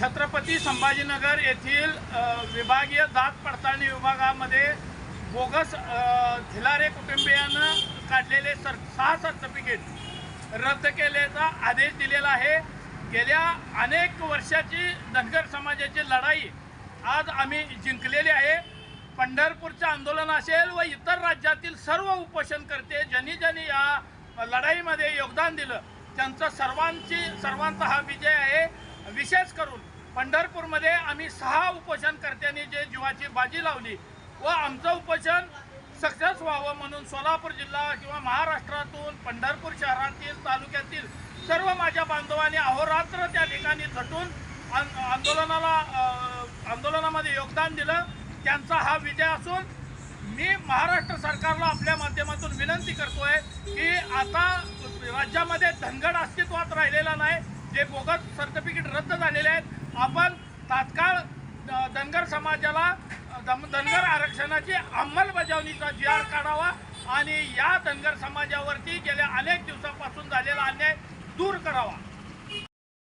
छत्रपती संभाजीनगर येथील विभागीय जात पडताळणी विभागामध्ये बोगस झिलारे कुटुंबियानं काढलेले सर सहा सर्टिफिकेट रद्द केल्याचा आदेश दिलेला आहे. गेल्या अनेक वर्षाची धनगर समाजाची लढाई आज आम्ही जिंकलेली आहे. पंढरपूरचं आंदोलन असेल व इतर राज्यातील सर्व उपोषणकर्ते ज्यांनी ज्यांनी या लढाईमध्ये योगदान दिलं त्यांचं सर्वांची सर्वांचा हा विजय आहे. विशेष करून पंढरपूरमध्ये आम्ही सहा उपोषणकर्त्यांनी जे जीवाची बाजी लावली व आमचं उपोषण सक्सेस व्हावं म्हणून सोलापूर जिल्हा किंवा महाराष्ट्रातून पंढरपूर शहरातील तालुक्यातील सर्व माझ्या बांधवांनी अहोरात्र त्या ठिकाणी झटून आंदोलनाला आंदोलनामध्ये योगदान दिलं. त्यांचा हा विजय असून मी महाराष्ट्र सरकारला आपल्या माध्यमातून विनंती करतोय की आता राज्यामध्ये धनगड अस्तित्वात राहिलेला नाही. जे बोगस सर्टिफिकेट रद्द झालेले आहेत आपण तात्काळ धनगर समाजाला धनगर आरक्षणाची अंमलबजावणीचा जी आर काढावा आणि या धनगर समाजावरती गेल्या अनेक दिवसापासून झालेला अन्याय दूर करावा.